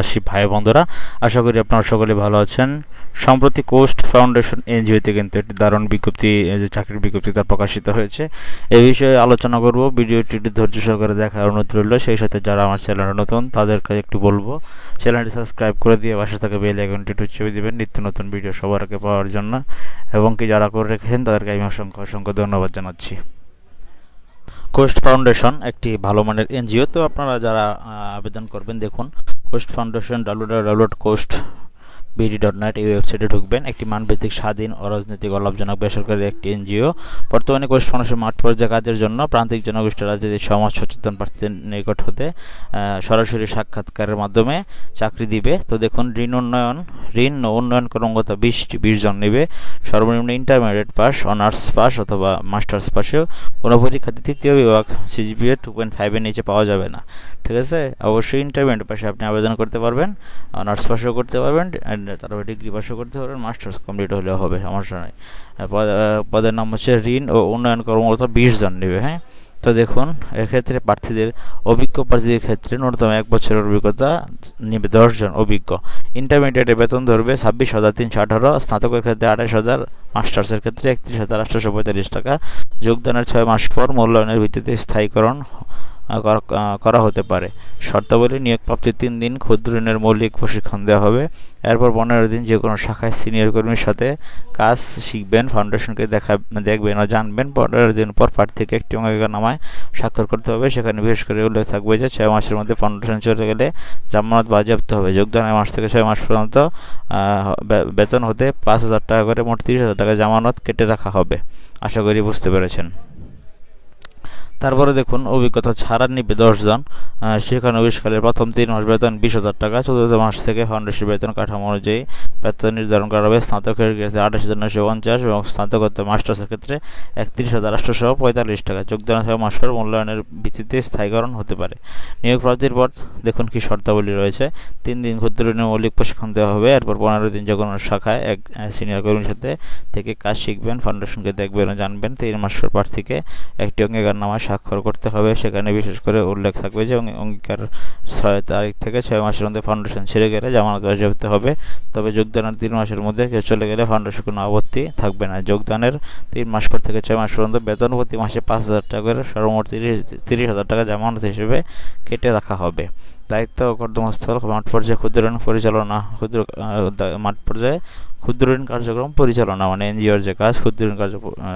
প্রত্যাশী ভাই বন্ধুরা, আশা করি আপনারা সকলে ভালো আছেন। সম্প্রতি কোস্ট ফাউন্ডেশন এনজিওতে কিন্তু একটি দারুণ বিজ্ঞপ্তি চাকরির বিজ্ঞপ্তি তার প্রকাশিত হয়েছে। এই বিষয়ে আলোচনা করব, ভিডিওটি ধৈর্য সহকারে দেখার অনুরোধ রইল। সেই সাথে যারা আমার চ্যানেলে নতুন, তাদের কাছে একটু বলব, চ্যানেলটি সাবস্ক্রাইব করে দিয়ে পাশে থাকা বেল আইকনটি একটু চেপে দিবেন নিত্য নতুন ভিডিও সবার আগে পাওয়ার জন্য। এবং কি যারা করে রেখেছেন, তাদেরকে আমি অসংখ্য অসংখ্য ধন্যবাদ জানাচ্ছি। কোস্ট ফাউন্ডেশন একটি ভালো মানের এনজিও, তো আপনারা যারা আবেদন করবেন দেখুন। Coast Foundation W W Coast BD dot net এই ওয়েবসাইটে ঢুকবেন। একটি মানভিত্তিক স্বাধীন অরাজনৈতিক অলাভজনক বেসরকারি একটি এনজিও। বর্তমানে কোস্ট ফাউন্ডেশন মাঠ পর্যায়ে কাজের জন্য প্রান্তিক জনগোষ্ঠী রাজনীতি সমাজ সচেতন প্রার্থীদের নিকট হতে সরাসরি সাক্ষাৎকারের মাধ্যমে চাকরি দিবে। তো দেখুন, ঋণ উন্নয়ন ঋণ উন্নয়ন কর্মকর্তা বিশটি বিশ জন নেবে। সর্বনিম্ন ইন্টারমিডিয়েট পাস অনার্স পাস অথবা মাস্টার্স পাসেও কোনো পরীক্ষাতে তৃতীয় বিভাগ সিজিপিএ টু পয়েন্ট ফাইভের নিচে পাওয়া যাবে না। ঠিক আছে? অবশ্যই ইন্টারমিডিয়েট পাশে আপনি আবেদন করতে পারবেন অনার্স পাসও করতে পারবেন তারপরে ডিগ্রি পাসও করতে পারবেন মাস্টার্স কমপ্লিট হলেও হবে, সমস্যা পদ- পদের নাম হচ্ছে ঋণ ও উন্নয়ন কর্মকর্তা বিশ জন নেবে হ্যাঁ? তো দেখুন, এক্ষেত্রে প্রার্থীদের, অভিজ্ঞ প্রার্থীদের ক্ষেত্রে ন্যূনতম এক বছরের অভিজ্ঞতা নেবে দশজন অভিজ্ঞ। ইন্টারমিডিয়েটে বেতন ধরবে ছাব্বিশ হাজার তিনশো আঠারো, স্নাতকের ক্ষেত্রে আঠাশ হাজার, মাস্টার্সের ক্ষেত্রে একত্রিশ হাজার আটশোশো পঁয়তাল্লিশ টাকা। যোগদানের ছয় মাস পর মূল্যায়নের ভিত্তিতে স্থায়ীকরণ করা- হতে পারে। শর্তাবলী নিয়োগ প্রাপ্তির তিন দিন ক্ষুদ্র ঋণের মৌলিক প্রশিক্ষণ দেওয়া হবে। এরপর পনেরো দিন যে কোনো শাখায় সিনিয়র কর্মীর সাথে কাজ শিখবেন, ফাউন্ডেশনকে দেখা, দেখবেন ও জানবেন। পনেরো দিন পর প্রার্থীকে একটি অঙ্গীকারনামায় স্বাক্ষর করতে হবে। সেখানে বিশেষ করে উল্লেখ থাকবে যে ছয় মাসের মধ্যে ফাউন্ডেশন চলে গেলে জামানত বাজেয়াপ্ত হবে। যোগদানের মাস থেকে ছয় মাস পর্যন্ত বেতন হতে পাঁচ হাজার টাকা করে মোট তিরিশ হাজার টাকা জামানত কেটে রাখা হবে। আশা করি বুঝতে পেরেছেন। তারপরে দেখুন, অভিজ্ঞতা ছাড়া নিবে দশজন সেখানে আবিষ্কারের প্রথম তিন মাস বেতন বিশ হাজার টাকা, চতুর্থ মাস থেকে ফাউন্ডেশন বেতন কাঠামো অনুযায়ী বেতন নির্ধারণ করা হবে। স্নাতকের ক্ষেত্রে আঠাশ হাজার নশো পঞ্চাশ এবং স্নাতকোত্তর মাস্টার্সের ক্ষেত্রে একত্রিশ হাজার আটশোশো পঁয়তাল্লিশ টাকা। যোগদান ছয় মাস পর মূল্যায়নের ভিত্তিতে স্থায়ীকরণ হতে পারে। নিয়োগ প্রাপ্তির পর দেখুন কি শর্তাবলী রয়েছে। তিন দিন ক্ষুদ্র মৌলিক প্রশিক্ষণ দেওয়া হবে। এরপর পনেরো দিন যে কোনো শাখায় এক সিনিয়র কর্মীর সাথে থেকে কাজ শিখবেন ফাউন্ডেশনকে দেখবেন ও জানবেন। তিন মাস পর প্রার্থীকে একটি অঙ্গীকারনামায় স্বাক্ষর করতে হবে, সেখানে বিশেষ করে উল্লেখ থাকবে যে অঙ্গী- অঙ্গীকার ছয় তারিখ থেকে ছয় মাসের মধ্যে ফাউন্ডেশন ছেড়ে গেলে জামানত বাজেয়াপ্ত হবে। তবে যোগদানের তিন মাসের মধ্যে কেউ চলে গেলে ফাউন্ডেশন কোনো আপত্তি থাকবে না। যোগদানের তিন মাস পর থেকে ছয় মাস পর্যন্ত বেতন প্রতি মাসে পাঁচ হাজার টাকা করে সর্বমোট তিরিশ তিরিশ হাজার টাকা জামানত হিসেবে কেটে রাখা হবে। দায়িত্ব কর্মস্থল মাঠ পর্যায়ে ক্ষুদ্র পরিচালনা, ক্ষুদ্র মাঠ পর্যায়ে ক্ষুদ্র ঋণ কার্যক্রম পরিচালনা মানে এনজিওর যে কাজ ক্ষুদ্র ঋণ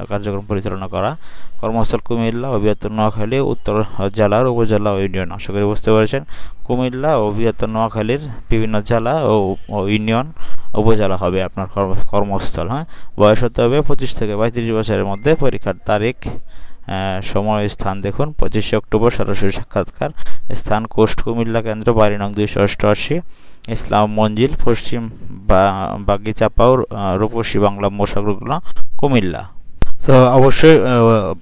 কার্যক্রম পরিচালনা করা। কর্মস্থল কুমিল্লা ও বৃহত্তর নোয়াখালী, উত্তর জেলার উপজেলা ও ইউনিয়ন, আশা করি বুঝতে পেরেছেন। কুমিল্লা ও বৃহত্তর নোয়াখালীর বিভিন্ন জেলা ও ইউনিয়ন উপজেলা হবে আপনার কর্ম- কর্মস্থল হ্যাঁ? বয়স হতে হবে পঁচিশ থেকে পঁয়ত্রিশ বছরের মধ্যে। পরীক্ষার তারিখ সময় স্থান দেখুন, পঁচিশে অক্টোবর, সরাসরি সাক্ষাৎকার। স্থান কোস্ট কুমিল্লা কেন্দ্র বাড়ি নং দুইশো অষ্টআশি ইসলাম মঞ্জিল পশ্চিম বাগিচাপাউর রূপসী বাংলা মোশাকরগুলো কুমিল্লা। তো অবশ্যই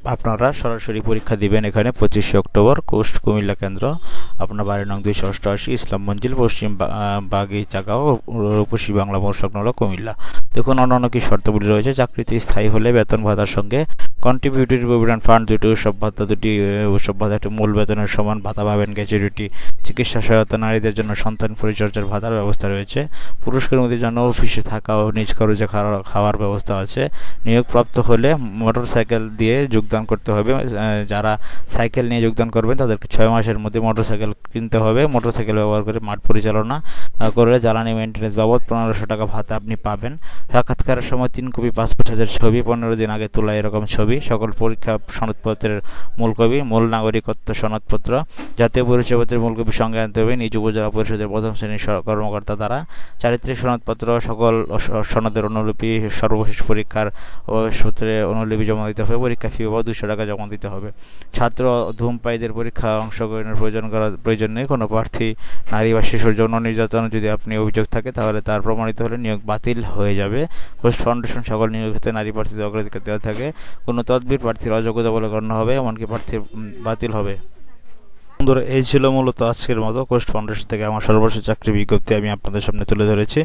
আপনারা সরাসরি পরীক্ষা দিবেন এখানে পঁচিশে অক্টোবর কোস্ট কুমিল্লা কেন্দ্র আপনার বাড়ি নং দুইশো অষ্টআশি ইসলাম মঞ্জিল পশ্চিম বা- আহ, বাগিচাগাঁও রূপসী বাংলা মোশাকনলা কুমিল্লা। দেখুন অন্যান্য কি শর্তাবলী রয়েছে। চাকরিতে স্থায়ী হলে বেতন ভাতার সঙ্গে কন্ট্রিবিউটরি প্রভিডেন্ট ফান্ড দুটি উৎসব ভাতা দুটি উৎসব ভাতা একটি মূল বেতনের সমান ভাতা পাবেন গ্যাচুরিটি চিকিৎসা সহায়তা নারীদের জন্য সন্তান পরিচর্যার ভাতার ব্যবস্থা রয়েছে। পুরুষ কর্মীদের জন্য অফিসে থাকা ও নিজ খরচে খাওয়া- খাওয়ার ব্যবস্থা আছে। নিয়োগপ্রাপ্ত হলে মোটর সাইকেল দিয়ে যোগদান করতে হবে। যারা সাইকেল নিয়ে যোগদান করবেন, তাদেরকে ছয় মাসের মধ্যে মোটর সাইকেল কিনতে হবে। মোটর সাইকেল ব্যবহার করে মাঠ পরিচালনা করে জ্বালানি মেনটেন্যান্স বাবদ পনেরোশো টাকা ভাতা আপনি পাবেন। সাক্ষাৎকারের সময় তিন কপি পাসপোর্ট সাইজের ছবি, পনেরো দিন আগে তোলা এরকম ছবি। সকল পরীক্ষা সনদপত্রের মূল কপি মূল নাগরিকত্ব সনদপত্র, জাতীয় পরিচয়পত্রের মূল কপি সঙ্গে আনতে হবে, নিজ উপজেলা পরিষদের প্রথম শ্রেণির কর্মকর্তা দ্বারা। চারিত্রিক সনদপত্র, সকল সনদের অনুলিপি, সর্বশেষ পরীক্ষার সূত্রে অনুলিপি জমা দিতে হবে, পরীক্ষা ফি বা দুশো টাকা জমা দিতে হবে। ছাত্র ধূমপায়ীদের পরীক্ষা অংশগ্রহণের প্রয়োজন করা, প্রয়োজন নেই। কোনো প্রার্থী, নারী বা শিশুর যৌন নির্যাতন যদি আপনি অভিযোগ থাকে, তাহলে তার প্রমাণিত হলে নিয়োগ বাতিল হয়ে যাবে। কোস্ট ফাউন্ডেশন সকল নিয়োগ ক্ষেত্রে নারী প্রার্থীদের অগ্রাধিকার দেওয়া থাকে। কোনো তদবির প্রার্থীর অযোগ্যতা বলে গণ্য হবে এমনকি প্রার্থীর উম, বাতিল হবে। এই ছিল মূলত আজকের মতো কোস্ট ফাউন্ডেশন থেকে আমার সর্বশেষ চাকরি বিজ্ঞপ্তি আমি আপনাদের সামনে তুলে ধরেছি।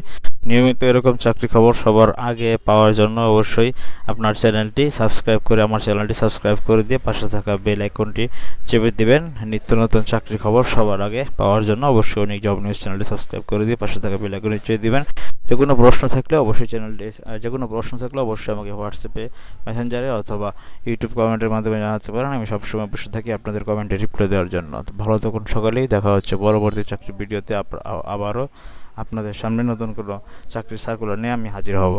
নিয়মিত এরকম চাকরি খবর সবার আগে পাওয়ার জন্য অবশ্যই আপনার চ্যানেলটি সাবস্ক্রাইব করে আমার চ্যানেলটি সাবস্ক্রাইব করে দিয়ে পাশে থাকা বেল আইকনটি চেপে দিবেন। নিত্য নতুন চাকরি খবর সবার আগে পাওয়ার জন্য অবশ্যই অনেক জব নিউজ চ্যানেলটি সাবস্ক্রাইব করে দিয়ে পাশে থাকা বেল আইকনটি চেপে দিবেন। যে কোনো প্রশ্ন থাকলে অবশ্যই চ্যানেলটি যে কোনো প্রশ্ন থাকলে অবশ্যই আমাকে হোয়াটসঅ্যাপে মেসেঞ্জারে অথবা ইউটিউব কমেন্টের মাধ্যমে জানাতে পারেন। আমি সবসময় বসে থাকি আপনাদের কমেন্টে রিপ্লাই দেওয়ার জন্য। ভালো তখন সকালেই। দেখা হচ্ছে পরবর্তী চাকরি ভিডিওতে আবারও আপনাদের সামনে নতুন কোনো চাকরির সার্কুলার নিয়ে আমি হাজির হব।